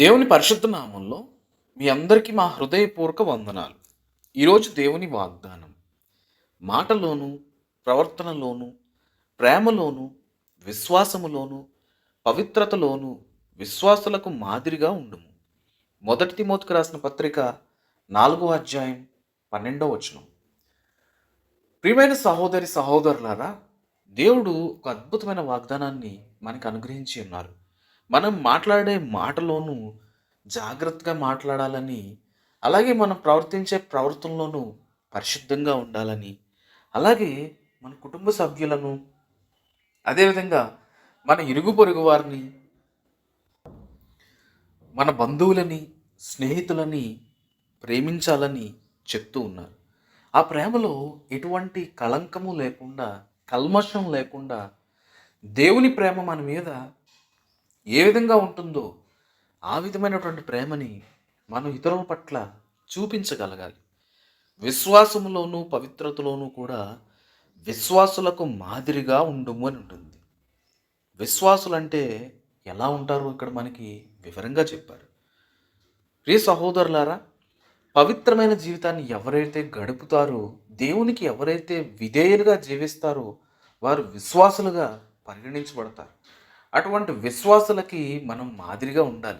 దేవుని పరిశుద్ధ నామంలో మీ అందరికీ మా హృదయపూర్వక వందనాలు. ఈరోజు దేవుని వాగ్దానం. మాటలోను ప్రవర్తనలోను ప్రేమలోను విశ్వాసములోను పవిత్రతలోను విశ్వాసులకు మాదిరిగా ఉండుము. మొదటి తిమోతికి రాసిన పత్రిక నాలుగో అధ్యాయం పన్నెండో వచనం. ప్రియమైన సహోదరి సహోదరులారా దేవుడు ఒక అద్భుతమైన వాగ్దానాన్ని మనకు అనుగ్రహించి ఉన్నారు. మనం మాట్లాడే మాటలోనూ జాగ్రత్తగా మాట్లాడాలని అలాగే మనం ప్రవర్తించే ప్రవర్తనలోనూ పరిశుద్ధంగా ఉండాలని అలాగే మన కుటుంబ సభ్యులను అదేవిధంగా మన ఇరుగు పొరుగు వారిని మన బంధువులని స్నేహితులని ప్రేమించాలని చెప్తూ ఉన్నారు. ఆ ప్రేమలో ఎటువంటి కళంకము లేకుండా కల్మషం లేకుండా దేవుని ప్రేమ మన మీద ఏ విధంగా ఉంటుందో ఆ విధమైనటువంటి ప్రేమని మనం ఇతరుల పట్ల చూపించగలగాలి. విశ్వాసములోనూ పవిత్రతలోనూ కూడా విశ్వాసులకు మాదిరిగా ఉండుము అని ఉంటుంది. విశ్వాసులంటే ఎలా ఉంటారో? ఇక్కడ మనకి వివరంగా చెప్పారు. ప్రియ సహోదరులారా పవిత్రమైన జీవితాన్ని ఎవరైతే గడుపుతారో దేవునికి ఎవరైతే విధేయులుగా జీవిస్తారో వారు విశ్వాసులుగా పరిగణించబడతారు. అటువంటి విశ్వాసులకి మనం మాదిరిగా ఉండాలి.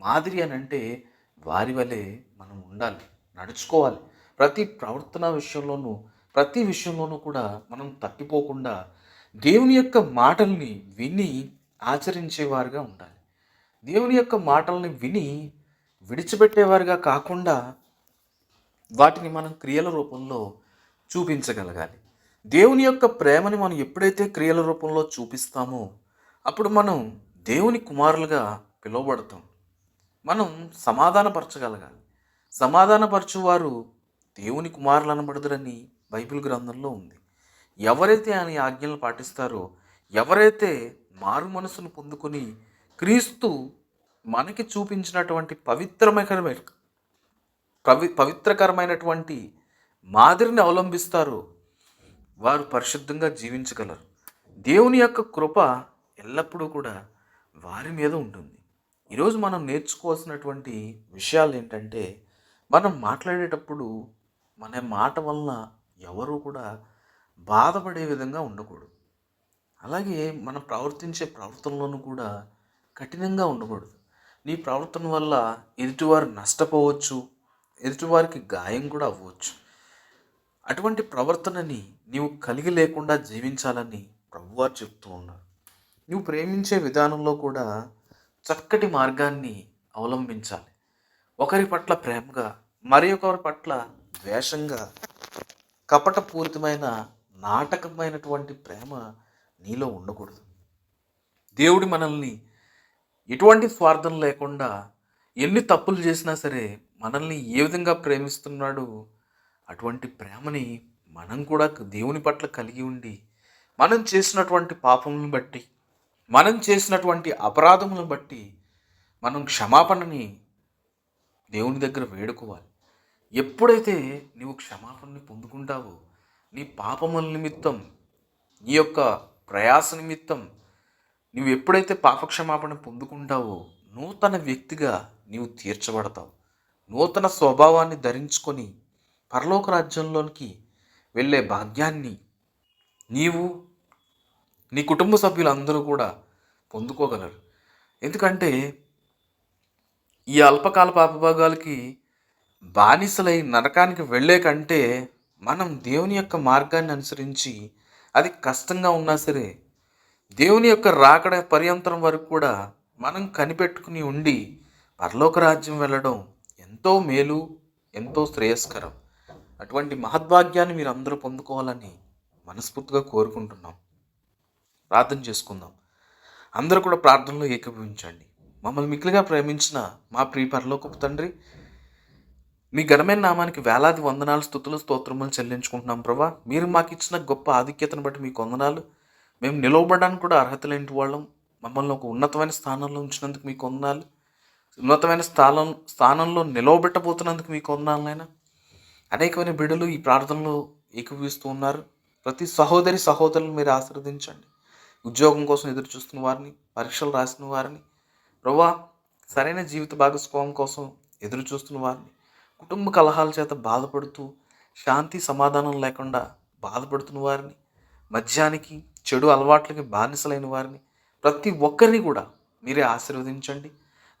మాదిరి అని అంటే వారి వలె మనం ఉండాలి నడుచుకోవాలి. ప్రతి ప్రవర్తన విషయంలోనూ ప్రతి విషయంలోనూ కూడా మనం తప్పిపోకుండా దేవుని యొక్క మాటల్ని విని ఆచరించేవారుగా ఉండాలి. దేవుని యొక్క మాటల్ని విని విడిచిపెట్టేవారుగా కాకుండా వాటిని మనం క్రియల రూపంలో చూపించగలగాలి. దేవుని యొక్క ప్రేమని మనం ఎప్పుడైతే క్రియల రూపంలో చూపిస్తామో అప్పుడు మనం దేవుని కుమారులుగా పిలువబడతాం. మనం సమాధానపరచగలగాలి. సమాధానపరచువారు దేవుని కుమారులు అనబడదురని బైబిల్ గ్రంథంలో ఉంది. ఎవరైతే ఆయన ఆజ్ఞలు పాటిస్తారో ఎవరైతే మారు మనసును పొందుకొని క్రీస్తు మనకి చూపించినటువంటి పవిత్రమైన పవి పవిత్రకరమైనటువంటి మాదిరిని అవలంబిస్తారో వారు పరిశుద్ధంగా జీవించగలరు. దేవుని యొక్క కృప ఎల్లప్పుడూ కూడా వారి మీద ఉంటుంది. ఈరోజు మనం నేర్చుకోవాల్సినటువంటి విషయాలు ఏంటంటే మనం మాట్లాడేటప్పుడు మన మాట వలన ఎవరు కూడా బాధపడే విధంగా ఉండకూడదు. అలాగే మనం ప్రవర్తించే ప్రవర్తనలోనూ కూడా కఠినంగా ఉండకూడదు. నీ ప్రవర్తన వల్ల ఎదుటివారు నష్టపోవచ్చు ఎదుటివారికి గాయం కూడా అవ్వచ్చు. అటువంటి ప్రవర్తనని నీవు కలిగి లేకుండా జీవించాలని ప్రభువారు చెప్తూ ఉన్నారు. నువ్వు ప్రేమించే విధానంలో కూడా చక్కటి మార్గాన్ని అవలంబించాలి. ఒకరి పట్ల ప్రేమగా మరి ఒకరి పట్ల ద్వేషంగా కపటపూరితమైన నాటకమైనటువంటి ప్రేమ నీలో ఉండకూడదు. దేవుడి మనల్ని ఎటువంటి స్వార్థం లేకుండా ఎన్ని తప్పులు చేసినా సరే మనల్ని ఏ విధంగా ప్రేమిస్తున్నాడు అటువంటి ప్రేమని మనం కూడా దేవుని పట్ల కలిగి ఉండి మనం చేసినటువంటి పాపములను బట్టి మనం చేసినటువంటి అపరాధములను బట్టి మనం క్షమాపణని దేవుని దగ్గర వేడుకోవాలి. ఎప్పుడైతే నీవు క్షమాపణని పొందుకుంటావో నీ పాపముల నిమిత్తం నీ యొక్క ప్రయాస నిమిత్తం నువ్వు ఎప్పుడైతే పాపక్షమాపణ పొందుకుంటావో నూతన వ్యక్తిగా నీవు తీర్చబడతావు. నూతన స్వభావాన్ని ధరించుకొని పరలోక రాజ్యంలోనికి వెళ్ళే భాగ్యాన్ని నీవు నీ కుటుంబ సభ్యులందరూ కూడా పొందుకోగలరు. ఎందుకంటే ఈ అల్పకాల పాపభాగాలకి బానిసలై నరకానికి వెళ్ళే కంటే మనం దేవుని యొక్క మార్గాన్ని అనుసరించి అది కష్టంగా ఉన్నా సరే దేవుని యొక్క రాకడ పర్యంతరం వరకు కూడా మనం కనిపెట్టుకుని ఉండి పరలోక రాజ్యం వెళ్ళడం ఎంతో మేలు ఎంతో శ్రేయస్కరం. అటువంటి మహద్భాగ్యాన్ని మీరు అందరూ పొందుకోవాలని మనస్ఫూర్తిగా కోరుకుంటున్నాం. ప్రార్థన చేసుకుందాం. అందరూ కూడా ప్రార్థనలో ఏకీభవించండి. మమ్మల్ని మిక్కిలిగా ప్రేమించిన మా ప్రియ పరలోకపు తండ్రి మీ ఘనమైన నామానికి వేలాది వందనాలు స్థుతులు స్తోత్రములు చెల్లించుకుంటున్నాం ప్రభా. మీరు మాకు ఇచ్చిన గొప్ప ఆధిక్యతను బట్టి మీకు వందనాలు మేము నిలవబడడానికి కూడా అర్హత లేని వాళ్ళం. మమ్మల్ని ఒక ఉన్నతమైన స్థానంలో ఉంచినందుకు మీకు వందనాలు ఉన్నతమైన స్థానం స్థానంలో నిలవబెట్టబోతున్నందుకు మీకు వందనాలు నాయన. అనేకమైన బిడ్డలు ఈ ప్రార్థనలో ఏకీభవిస్తూ ఉన్నారు. ప్రతి సహోదరి సహోదరులు మీరు ఆశీర్వదించండి. ఉద్యోగం కోసం ఎదురు చూస్తున్న వారిని పరీక్షలు రాసిన వారిని ప్రభా సరైన జీవిత భాగస్వామం కోసం ఎదురు చూస్తున్న వారిని కుటుంబ కలహాల చేత బాధపడుతూ శాంతి సమాధానం లేకుండా బాధపడుతున్న వారిని మద్యానికి చెడు అలవాట్లకి బానిసలైన వారిని ప్రతి ఒక్కరిని కూడా మీరే ఆశీర్వదించండి.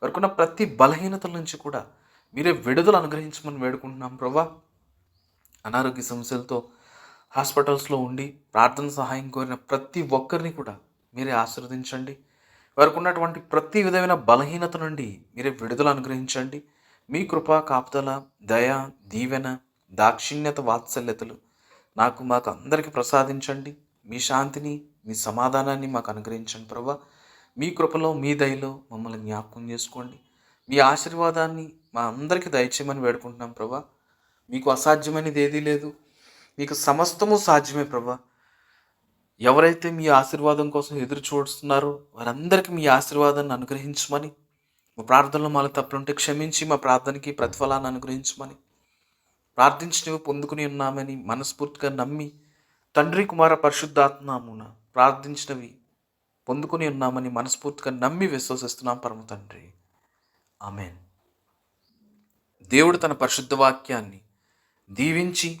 వారికున్న ప్రతి బలహీనతల నుంచి కూడా మీరే విడుదల అనుగ్రహించమని వేడుకుంటున్నాం ప్రభా అనారోగ్య సమస్యలతో హాస్పిటల్స్లో ఉండి ప్రార్థన సహాయం కోరిన ప్రతి ఒక్కరిని కూడా మీరే ఆశీర్వదించండి. వారికి ఉన్నటువంటి ప్రతి విధమైన బలహీనత నుండి మీరే విడుదల అనుగ్రహించండి. మీ కృప కాపుదల దయ దీవెన దాక్షిణ్యత వాత్సల్యతలు నాకు మాకు అందరికీ ప్రసాదించండి. మీ శాంతిని మీ సమాధానాన్ని మాకు అనుగ్రహించండి ప్రభా. మీ కృపలో మీ దయలో మమ్మల్ని జ్ఞాపకం చేసుకోండి. మీ ఆశీర్వాదాన్ని మా అందరికీ దయచేయమని వేడుకుంటున్నాం ప్రభా. మీకు అసాధ్యమైనది ఏదీ లేదు. మీకు సమస్తము సాధ్యమే ప్రభా. ఎవరైతే మీ ఆశీర్వాదం కోసం ఎదురు చూస్తున్నారో వారందరికీ మీ ఆశీర్వాదాన్ని అనుగ్రహించమని మా ప్రార్థనలో మాలో తప్పులుంటే క్షమించి మా ప్రార్థనకి ప్రతిఫలాన్ని అనుగ్రహించమని ప్రార్థించినవి పొందుకుని ఉన్నామని మనస్ఫూర్తిగా నమ్మి తండ్రి కుమార పరిశుద్ధాత్మామున ప్రార్థించినవి పొందుకుని ఉన్నామని మనస్ఫూర్తిగా నమ్మి విశ్వసిస్తున్నాం పరమ తండ్రి. ఆమెన్. దేవుడు తన పరిశుద్ధ వాక్యాన్ని దీవించి